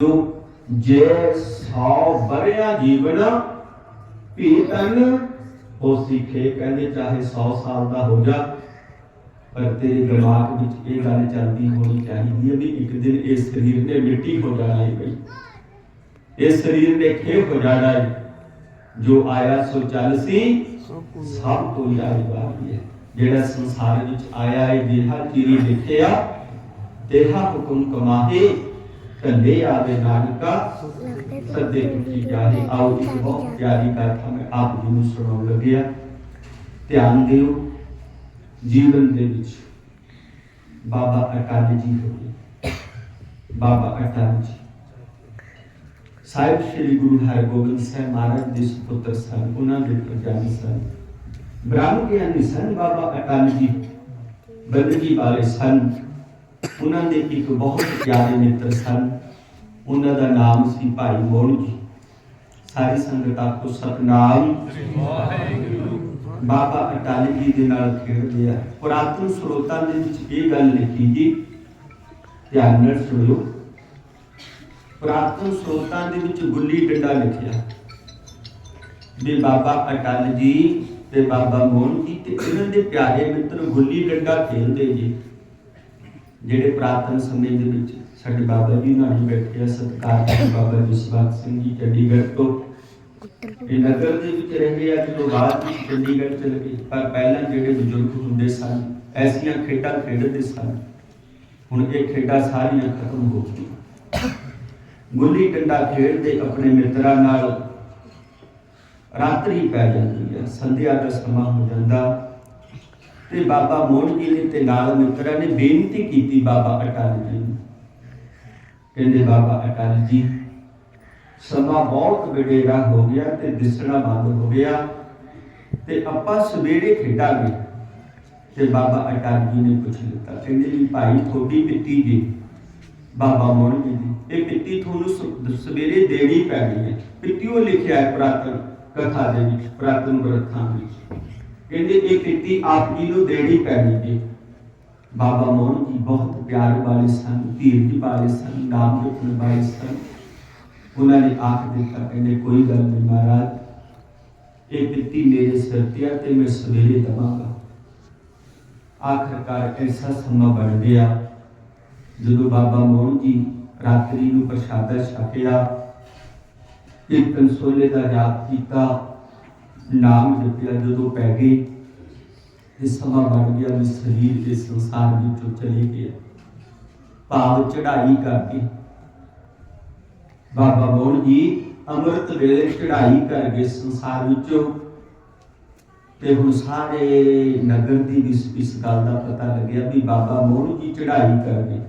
ਜੋ ਜੇ 100 ਬਰਿਆ ਜੀਵਨ ਭੀਤਨ ਹੋ ਸਿੱਖੇ ਕਹਿੰਦੇ ਚਾਹੇ 100 ਸਾਲ ਦਾ ਹੋ ਜਾ, ਪਰ ਤੇਰੇ ਦਿਮਾਗ ਵਿੱਚ ਇਹ ਗੱਲ ਚੱਲਦੀ ਹੋਣੀ ਚਾਹੀਦੀ ਹੈ ਵੀ ਇੱਕ ਦਿਨ ਇਸ ਸਰੀਰ ਨੇ ਮਿੱਟੀ ਹੋ ਜਾਣਾ ਹੈ ਬਈ। ਇਸ ਸਰੀਰ ਨੇ ਖੇ ਹੋ ਜਾਣਾ ਹੈ। ਜੋ ਆਇਆ ਸੋ ਚੱਲ ਸੀ, ਸਭ ਤੋਂ ਯਾਦ ਬਾਕੀ ਹੈ। ਜਿਹੜਾ ਸੰਸਾਰ ਵਿੱਚ ਆਇਆ ਹੈ, ਦੇਹਾ ਚੀਰੀ ਲਿਖਿਆ ਦੇਹਾ ਹੁਕਮ ਕਮਾਹੇ ਕੰਦੇ ਆਵੇ ਨਾਨਕਾ ਸੱਦੇ ਕੀ ਜਾਹੇ ਆਓ ਇੱਕ ਬਹੁਤ ਪਿਆਰੀ ਗਾਥਾ ਮੈਂ ਆਪ ਜੀ ਨੂੰ ਸੁਣਾਉਣ ਲੱਗਿਆ ਧਿਆਨ ਦਿਓ ਜੀਵਨ ਦੇ ਵਿੱਚ ਬਾਬਾ ਅਟਲ ਜੀ ਹੋਏ ਬਾਬਾ ਅਟਲ ਜੀ ਸਾਹਿਬ ਸ੍ਰੀ ਗੁਰੂ ਹਰਗੋਬਿੰਦ ਸਾਹਿਬ ਮਹਾਰਾਜ ਦੇ ਸੁਪੁੱਤਰ ਸਨ ਉਹਨਾਂ ਦੇ ਪ੍ਰਜਾਨੀ ਸਨ ਬ੍ਰਹਮ ਗਿਆਨੀ ਸਨ ਬਾਬਾ ਅਟਲ ਜੀ ਬੰਦਗੀ ਵਾਲੇ ਸਨ ਉਹਨਾਂ ਦੇ ਇੱਕ ਬਹੁਤ ਪਿਆਰੇ ਮਿੱਤਰ ਸਨ। ਉਹਨਾਂ ਦਾ ਨਾਮ ਸੀ ਭਾਈ ਮੋਹਨ ਜੀ। ਸਾਰੀ ਸੰਗਤ ਆਪਕੋ ਸਤਨਾਮ। ਬਾਬਾ ਅਟਲ ਜੀ ਦੇ ਨਾਲ ਖੇਡਦੇ ਆ। ਪੁਰਾਤਨ ਸਰੋਤਾਂ ਦੇ ਵਿੱਚ ਇਹ ਗੱਲ ਲਿਖੀ ਜੀ, ਧਿਆਨ ਨਾਲ ਸੁਣਿਓ। ਪੁਰਾਤਨ ਸਰੋਤਾਂ ਦੇ ਵਿੱਚ ਗੁੱਲੀ ਡੰਡਾ ਲਿਖਿਆ। ਵੀ ਬਾਬਾ ਅਟਲ ਜੀ ਤੇ ਬਾਬਾ ਮੋਹਨ ਜੀ ਤੇ ਇਹਨਾਂ ਦੇ ਪਿਆਰੇ ਮਿੱਤਰ ਗੁੱਲੀ ਡੰਡਾ ਖੇਡਦੇ ਜੀ। ਜਿਹੜੇ ਪ੍ਰਾਤਨ ਸਮੇਂ ਦੇ ਵਿੱਚ ਸਾਡੇ ਬਾਬਾ ਜੀ ਨਾਲ ਹੀ ਬੈਠੇ ਆ ਸਤਿਕਾਰਯੋਗ ਬਾਬਾ ਜਸਵੰਤ ਸਿੰਘ ਜੀ, ਚੰਡੀਗੜ੍ਹ ਤੋਂ। ਇਹ ਨਗਰ ਦੇ ਵਿੱਚ ਰਹਿੰਦੇ ਆ, ਜਦੋਂ ਬਾਅਦ ਵਿੱਚ ਚੰਡੀਗੜ੍ਹ ਚਲੇ ਗਏ। ਪਰ ਪਹਿਲਾਂ ਜਿਹੜੇ ਬਜ਼ੁਰਗ ਹੁੰਦੇ ਸਨ, ਐਸੀਆਂ ਖੇਡਾਂ ਖੇਡਦੇ ਸਨ, ਹੁਣ ਇਹ ਖੇਡਾਂ ਸਾਰੀਆਂ ਖਤਮ ਹੋ ਗਈਆਂ। ਗੁੱਲੀ ਡੰਡਾ ਖੇਡਦੇ ਆਪਣੇ ਮਿੱਤਰਾਂ ਨਾਲ ਰਾਤਰੀ ਪੈ ਜਾਂਦੀ ਹੈ ਸੰਧਿਆ ਦਾ ਸਮਾਂ ਹੋ ਜਾਂਦਾ ਤੇ ਬਾਬਾ ਮੋਹਨ ਜੀ ਨੇ ਤੇ ਨਾਲ ਮਿੱਤਰਾਂ ਨੇ ਬੇਨਤੀ ਕੀਤੀ ਬਾਬਾ ਅਟਲ ਜੀ ਨੂੰ। ਕਹਿੰਦੇ ਬਾਬਾ ਅਟਲ ਜੀ, ਸਮਾਂ ਬਹੁਤ ਵਿਡੇਰਾ ਹੋ ਗਿਆ ਤੇ ਦਿਸਣਾ ਬੰਦ ਹੋ ਗਿਆ ਤੇ ਆਪਾਂ ਸਵੇਰੇ ਖੇਡਾਂਗੇ। ਤੇ ਬਾਬਾ ਅਟਲ ਜੀ ਨੇ ਪੁੱਛ ਲਿੱਤਾ, ਕਹਿੰਦੇ ਵੀ ਭਾਈ ਤੁਹਾਡੀ ਪਿੱਤੀ ਜੀ, ਬਾਬਾ ਮੋਹਨ ਜੀ ਦੀ, ਇਹ ਪਿੱਤੀ ਤੁਹਾਨੂੰ ਸਵੇਰੇ ਦੇਣੀ ਪੈਣੀ ਹੈ। ਪਿੱਤੀ ਉਹ ਲਿਖਿਆ ਹੈ ਪੁਰਾਤਨ ਕਥਾ ਦੇ ਵਿੱਚ, ਪੁਰਾਤਨ ਗ੍ਰੰਥਾਂ ਵਿੱਚ। ਕਹਿੰਦੇ, ਇਹ ਪਿੱਤੀ ਆਪ ਜੀ ਨੂੰ ਦੇਣੀ ਪੈਣੀ ਜੀ ਬਾਬਾ ਮੋਹਨ ਜੀ ਬਹੁਤ ਪਿਆਰ ਵਾਲੇ ਸਨ, ਧੀਰਜ ਵਾਲੇ ਸਨ, ਨਾਮ ਜਪਣ ਵਾਲੇ ਸਨ। ਉਹਨਾਂ ਨੇ ਆਖ ਦਿੱਤਾ, ਕਹਿੰਦੇ, ਕੋਈ ਗੱਲ ਨਹੀਂ ਮਹਾਰਾਜ, ਇਹ ਪਿੱਤੀ ਮੇਰੇ ਸਿਰ ਤੇ ਤੇ ਮੈਂ ਸਵੇਰੇ ਦਵਾਂਗਾ। ਆਖਰਕਾਰ ਐਸਾ ਸਮਾਂ ਬਣ ਗਿਆ, ਜਦੋਂ ਬਾਬਾ ਮੋਹਨ ਜੀ ਰਾਤਰੀ ਨੂੰ ਪ੍ਰਸ਼ਾਦਾ ਛਕਿਆ, ਇੱਕ ਕੰਸੋਲੇ ਦਾ ਯਾਦ ਕੀਤਾ। ਨਾਮ ਜਪਿਆ, ਜਦੋਂ ਪੈ ਗਏ ਇਹ ਸਮਾਂ ਬਣ ਗਿਆ, ਵੀ ਸਰੀਰ ਇਸ ਸੰਸਾਰ ਵਿੱਚੋਂ ਚਲੇ ਗਿਆ। ਭਾਵ ਚੜ੍ਹਾਈ ਕਰਕੇ। ਬਾਬਾ ਮੋਹਨ ਜੀ ਅੰਮ੍ਰਿਤ ਵੇਲੇ ਚੜ੍ਹਾਈ ਕਰ ਗਏ ਸੰਸਾਰ ਵਿੱਚੋਂ, ਤੇ ਹੁਣ ਸਾਰੇ ਨਗਰ ਦੀ ਇਸ ਇਸ ਗੱਲ ਦਾ ਪਤਾ ਲੱਗਿਆ ਵੀ ਬਾਬਾ ਮੋਹਨ ਜੀ ਚੜ੍ਹਾਈ ਕਰ ਗਏ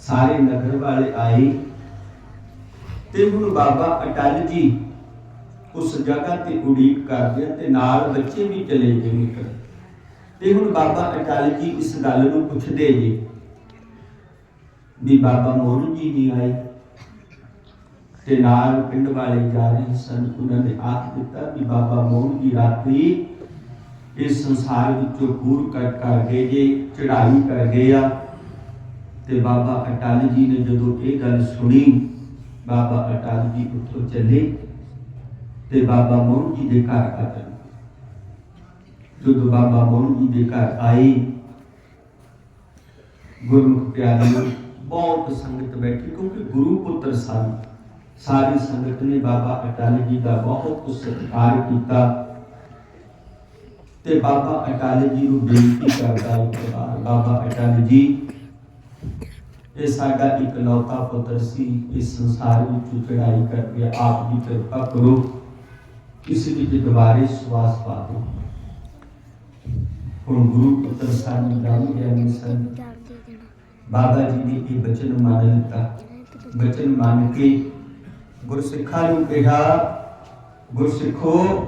ਸਾਰੇ ਨਗਰ ਵਾਲੇ ਆਏ। ਤੇ ਹੁਣ ਬਾਬਾ ਅਟਲ ਜੀ ਉਸ ਜਗ੍ਹਾ ਤੇ ਉਡੀਕ ਕਰਦੇ ਆ ਤੇ ਨਾਲ ਬੱਚੇ ਵੀ ਚਲੇ ਗਏ ਤੇ ਹੁਣ ਬਾਬਾ ਅਟਲ ਜੀ ਇਸ ਗੱਲ ਨੂੰ ਪੁੱਛਦੇ ਜੀ ਵੀ ਬਾਬਾ ਮੋਹਨ ਜੀ ਨਹੀਂ ਆਏ ਤੇ ਨਾਲ ਪਿੰਡ ਵਾਲੇ ਜਾ ਰਹੇ ਸਨ, ਉਹਨਾਂ ਨੇ ਆਖ ਦਿੱਤਾ ਵੀ ਬਾਬਾ ਮੋਹਨ ਜੀ ਰਾਤਰੀ ਇਸ ਸੰਸਾਰ ਵਿੱਚੋਂ ਦੂਰ ਕਰ ਕਰ ਗਏ ਜੇ ਚੜਾਈ ਕਰ ਗਏ ਆ। ਤੇ ਬਾਬਾ ਅਟਲ ਜੀ ਨੇ ਜਦੋਂ ਇਹ ਗੱਲ ਸੁਣੀ, ਬਾਬਾ ਅਟਲ ਜੀ ਉੱਥੋਂ ਚੱਲੇ। ਤੇ ਬਾਬਾ ਮੋਹਨ ਜੀ ਦੇ ਘਰ ਆ ਗਏ ਜਦੋਂ ਬਾਬਾ ਮੋਹਨ ਜੀ ਦੇ ਘਰ ਆਏ, ਗੁਰਮੁਖ ਪਿਆਰਿਓ ਬਹੁਤ ਸੰਗਤ ਬੈਠੀ, ਕਿਉਂਕਿ ਗੁਰੂ ਪੁੱਤਰ ਸਨ। ਸਾਰੀ ਸੰਗਤ ਨੇ ਬਾਬਾ ਅਟਲ ਜੀ ਦਾ ਬਹੁਤ ਸਤਿਕਾਰ ਕੀਤਾ ਤੇ ਬਾਬਾ ਅਟਲ ਜੀ ਨੂੰ ਬੇਨਤੀ ਕਰਦਾ ਇੱਕ ਬਾਬਾ ਅਟਲ ਜੀ, ਇਹ ਸਾਡਾ ਇਕਲੌਤਾ ਪੁੱਤਰ ਸੀ, ਇਸ ਸੰਸਾਰ ਵਿੱਚ ਚੜਾਈ ਕਰਕੇ ਆਪ ਦੀ ਕਿਰਪਾ ਕਰੋ। ਇਸ ਵਿੱਚ ਦੁਬਾਰੇ ਸਵਾਸ ਪਾ ਦਿਓ। ਹੁਣ ਗੁਰੂ ਪੁੱਤਰ ਸਾਨੂੰ ਨਾਮ ਗਿਆਨੀ ਸਨ। ਬਾਬਾ ਜੀ ਨੇ ਇਹ ਬਚਨ ਮੰਨ ਲਿੱਤਾ। ਬਚਨ ਮੰਨ ਕੇ ਗੁਰਸਿੱਖਾਂ ਨੂੰ ਕਿਹਾ, ਗੁਰਸਿੱਖੋ,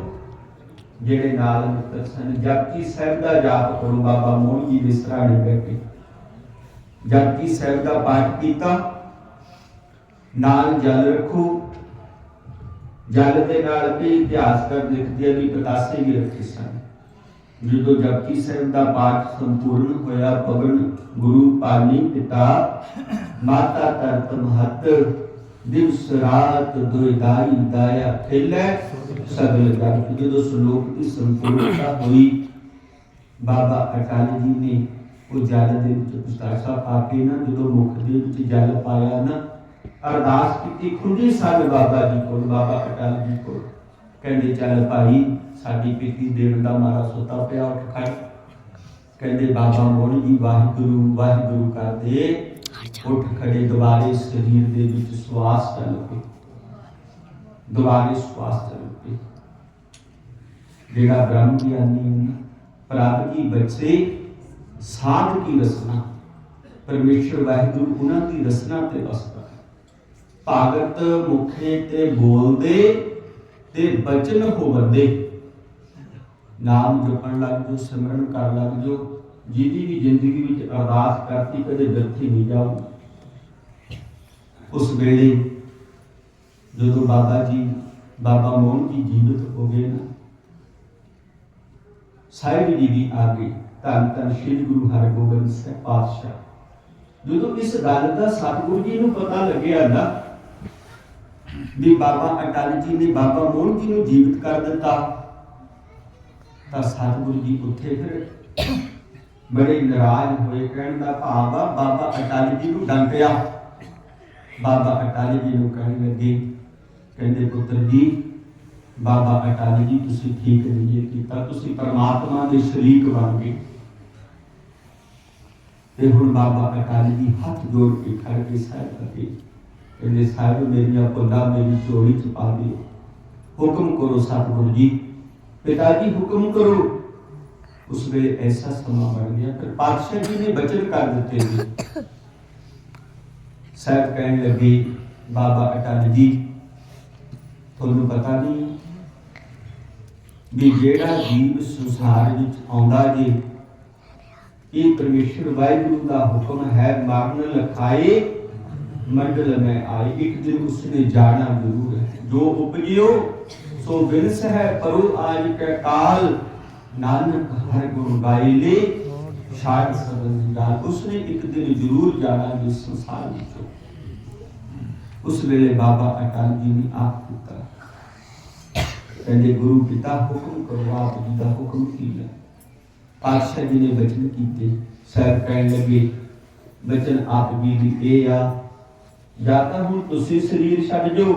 ਜਿਹੜੇ ਨਾਲ ਮਿੱਤਰ ਸਨ, ਜਪਜੀ ਸਾਹਿਬ ਦਾ ਜਾਪ ਕਰੋ, ਬਾਬਾ ਮੋਹਨ ਜੀ ਦੇ ਸਰਾਣੇ ਬੈਠੇ। ਜਪਜੀ ਸਾਹਿਬ ਦਾ ਪਾਠ ਕੀਤਾ। ਨਾਲ ਜਲ ਰੱਖੋ ਜਲ ਦੇ ਨਾਲ ਵੀ ਇਤਿਹਾਸ ਲਿਖਦੇ ਆ ਵੀ ਪਤਾਸੇ ਵੀ ਸਨ। ਜਦੋਂ ਜਪਜੀ ਸਾਹਿਬ ਦਾ ਪਾਠ ਸੰਪੂਰਨ ਹੋਇਆ, ਪਵਨ ਗੁਰੂ ਪਾਣੀ ਪਿਤਾ ਮਾਤਾ ਤਰਤ ਮਹਤ ਦਿਵਸ ਰਾਤ ਦੁਇਦਾਈ ਦਾਇਆ ਖੇਲੇ ਸਗਲ ਜਗਤ ਜਦੋਂ ਸ਼ਲੋਕ ਦੀ ਸੰਪੂਰਨਤਾ ਹੋਈ, ਬਾਬਾ ਅਟਲ ਜੀ ਨੇ ਉਹ ਜਲ ਦੇ ਵਿੱਚ ਪੁਸਤਕਾ ਪਾ ਕੇ ਨਾ, ਜਦੋਂ ਮੁਖ ਦੇ ਵਿੱਚ ਜਲ ਪਾਇਆ ਨਾ ਅਰਦਾਸ ਕੀਤੀ ਖੁੱਲੀ ਸਨ ਬਾਬਾ ਜੀ ਕੋਲ ਬਾਬਾ ਅਟਲ ਜੀ ਕੋਲ। ਕਹਿੰਦੇ ਚੱਲ ਭਾਈ ਸਾਡੀ ਪੀਤੀ ਦੇਣ ਦਾ ਮਾਰਾ ਸੁੱਤਾ ਪਿਆ ਉੱਠ ਖੜ। ਕਹਿੰਦੇ ਬਾਬਾ ਮੋਹਨ ਜੀ ਵਾਹਿਗੁਰੂ ਵਾਹਿਗੁਰੂ ਕਰਦੇ ਉੱਠ ਖੜੇ ਦੁਬਾਰੇ ਸਰੀਰ ਦੇ ਵਿੱਚ ਸਵਾਸ ਚੱਲ ਪਈ ਦੁਬਾਰੇ ਸਵਾਸ ਚੱਲ ਪਈ ਜਿਹੜਾ ਬ੍ਰਹਮ ਗਿਆਨੀ ਹੈ ਨਾ, ਪ੍ਰਭ ਬੱਚੇ ਸਾਧ ਕੀ ਰਸਨਾ? ਪਰਮੇਸ਼ਰ ਵਾਹਿਗੁਰੂ ਉਹਨਾਂ ਦੀ ਰਸਨਾ ਤੇ ਵਸਦਾ। ਭਾਗਤ ਮੁਖੇ ਤੇ ਬੋਲਦੇ ਤੇ ਬਚਨ ਹੋਵਦੇ। ਨਾਮ ਜਪਣ ਲੱਗ ਜੋ, ਸਿਮਰਨ ਕਰਨ ਲੱਗ ਜੋ, ਜਿਹਦੀ ਵੀ ਜ਼ਿੰਦਗੀ ਵਿੱਚ ਅਰਦਾਸ ਕਰਤੀ ਕਦੇ ਵਿਅਰਥੀ ਨਹੀਂ ਜਾਊ। ਉਸ ਵੇਲੇ ਜਦੋਂ ਬਾਬਾ ਜੀ, ਬਾਬਾ ਮੋਹਨ ਜੀ ਜੀਵਤ ਹੋ ਗਏ ਨਾ, ਸਾਹਿਬ ਜੀ ਵੀ ਆ ਗਏ, ਧੰਨ ਧੰਨ ਸ੍ਰੀ ਗੁਰੂ ਹਰਗੋਬਿੰਦ ਸਾਹਿਬ ਪਾਤਸ਼ਾਹ। ਜਦੋਂ ਇਸ ਗੱਲ ਦਾ ਸਤਿਗੁਰੂ ਜੀ ਨੂੰ ਪਤਾ ਲੱਗਿਆ ਨਾ ਵੀ ਬਾਬਾ ਅਟਲ ਜੀ ਨੇ ਬਾਬਾ ਮੋਹਨ ਜੀ ਨੂੰ ਜੀਵਤ ਕਰ ਦਿੱਤਾ, ਤਾਂ ਸਤਿਗੁਰੂ ਜੀ ਉੱਥੇ ਫਿਰ ਬੜੇ ਨਾਰਾਜ਼ ਹੋਏ, ਕਹਿਣ ਦਾ ਭਾਵ ਆ, ਬਾਬਾ ਅਟਲ ਜੀ ਨੂੰ ਡੰਕਿਆ ਬਾਬਾ ਅਟਲ ਜੀ ਨੂੰ ਕਹਿਣ ਲੱਗੇ, ਕਹਿੰਦੇ ਪੁੱਤਰ ਜੀ, ਬਾਬਾ ਅਟਲ ਜੀ, ਤੁਸੀਂ ਠੀਕ ਨਹੀਂ ਕੀਤਾ, ਤੁਸੀਂ ਪਰਮਾਤਮਾ ਦੇ ਸ਼ਰੀਕ ਬਣ ਗਏ। ਤੇ ਹੁਣ ਬਾਬਾ ਅਟਲ ਜੀ ਹੱਥ ਜੋੜ ਕੇ ਖੜ ਕੇ ਸਾਹਿਬ ਅੱਗੇ। ਕਹਿੰਦੇ ਸਾਹਿਬ ਮੇਰੀਆਂ ਭੁੱਲਾਂ ਮੇਰੀ ਝੋਲੀ ਚ ਪਾ ਦਿਓ ਹੁਕਮ ਕਰੋ ਸਤਿਗੁਰੂ ਜੀ। ਪਿਤਾ ਜੀ, ਹੁਕਮ ਕਰੋ। ਉਸ ਵੇਲੇ ਐਸਾ ਸਮਾਂ ਬਣ ਗਿਆ ਫਿਰ ਪਾਤਸ਼ਾਹ ਜੀ ਨੇ ਬਚਨ ਕਰ ਦਿੱਤੇ ਜੀ। ਸਾਹਿਬ ਕਹਿਣ ਲੱਗੇ, ਬਾਬਾ ਅਟਲ ਜੀ, ਤੁਹਾਨੂੰ ਪਤਾ ਨਹੀਂ ਵੀ ਜਿਹੜਾ ਜੀਵ ਸੰਸਾਰ ਵਿੱਚ ਆਉਂਦਾ ਜੀ, ਇਹ ਪਰਮੇਸ਼ਰ ਵਾਹਿਗੁਰੂ ਦਾ ਹੁਕਮ ਹੈ, ਮਰਨ ਲਖਾਏ ਮੰਡਲ ਮੈਂ ਆਈ, ਇੱਕ ਦਿਨ ਉਸਨੇ ਜਾਣਾ ਜ਼ਰੂਰ ਹੈ। ਜੋ ਉਪਜਿਓ, ਸੋ ਬਿਨਸ ਹੈ ਪਰੋ ਆਜ ਕੈ ਕਾਲ। ਨਾਨਕ ਹਰ ਗੁਣ ਗਾਇਲੇ ਸ਼ਾਇਦ ਸਬਨ ਦਾ। ਉਸਨੇ ਇੱਕ ਦਿਨ ਜ਼ਰੂਰ ਜਾਣਾ ਇਸ ਵਿੱਚੋਂ। ਉਸ ਵੇਲੇ ਬਾਬਾ ਅਟਲ ਜੀ ਨੇ ਆਪ ਦਿੱਤਾ ਕਹਿੰਦੇ, ਗੁਰੂ ਪਿਤਾ, ਹੁਕਮ ਕਰੋ, ਆਪ ਜੀ ਦਾ ਹੁਕਮ ਕੀ ਹੈ? ਪਾਤਸ਼ਾਹ ਜੀ ਨੇ ਬਚਨ ਕੀਤੇ। ਸਾਹਿਬ ਕਹਿਣ ਲੱਗੇ, ਬਚਨ ਆਪ ਜੀ ਦੀ ਇਹ ਆ ਜਾਂ ਤਾਂ ਹੁਣ ਤੁਸੀਂ ਸਰੀਰ ਛੱਡ ਜਾਓ,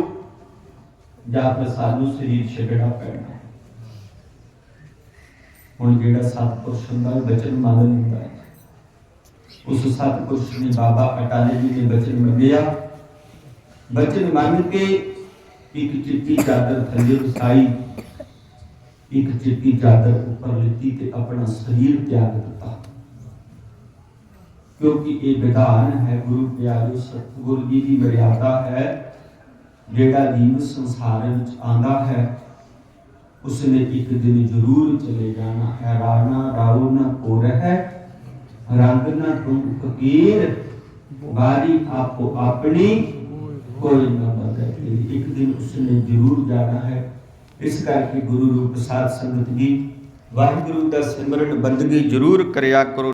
ਜਾਂ ਫਿਰ ਸਾਨੂੰ ਸਰੀਰ ਛੱਡਣਾ ਪੈਣਾ ਹੁਣ ਜਿਹੜਾ ਸਤਪੁਰਸ਼ ਹੁੰਦਾ, ਉਹ ਬਚਨ ਮੰਨ ਲੈਂਦਾ ਹੈ। ਉਸ ਸਤਪੁਰਸ਼ ਨੇ ਬਾਬਾ ਅਟਾਲੇ ਜੀ ਨੇ ਬਚਨ ਮੰਗਿਆ ਬਚਨ ਮੰਨ ਕੇ ਇੱਕ ਚਿੱਟੀ ਚਾਦਰ ਥੱਲੇ ਵਿਛਾਈ, ਇੱਕ ਚਿੱਟੀ ਚਾਦਰ ਉੱਪਰ ਲਿੱਤੀ ਤੇ ਆਪਣਾ ਸਰੀਰ ਤਿਆਗ ਦਿੱਤਾ। ਕਿਉਂਕਿ ਇਹ ਵਿਧਾਨ ਹੈ ਗੁਰੂ ਪਿਆਰੇ ਸਤਿਗੁਰੂ ਜੀ ਦੀ ਮਰਿਆਦਾ ਹੈ ਜਿਹੜਾ ਜੀਵ ਸੰਸਾਰ ਵਿੱਚ ਆਂਦਾ ਹੈ ਉਸਨੇ ਇੱਕ ਦਿਨ ਜ਼ਰੂਰ ਚਲੇ ਜਾਣਾ ਹੈ ਰਾਣਾ ਰਾਉ ਨਾ ਕੋ ਹੈ ਰੰਗ ਨਾ ਤੂੰ ਫਕੀਰ ਬਾਰੀ ਆਪੋ ਆਪਣੀ ਕੋਈ ਨਾ ਬਦਲੇ ਇੱਕ ਦਿਨ ਉਸਨੇ ਜ਼ਰੂਰ ਜਾਣਾ ਹੈ ਇਸ ਕਰਕੇ ਗੁਰੂ ਰੂਪ ਸਾਧ ਸੰਗਤ ਜੀ ਵਾਹਿਗੁਰੂ ਦਾ ਸਿਮਰਨ ਬੰਦਗੀ ਜ਼ਰੂਰ ਕਰਿਆ ਕਰੋ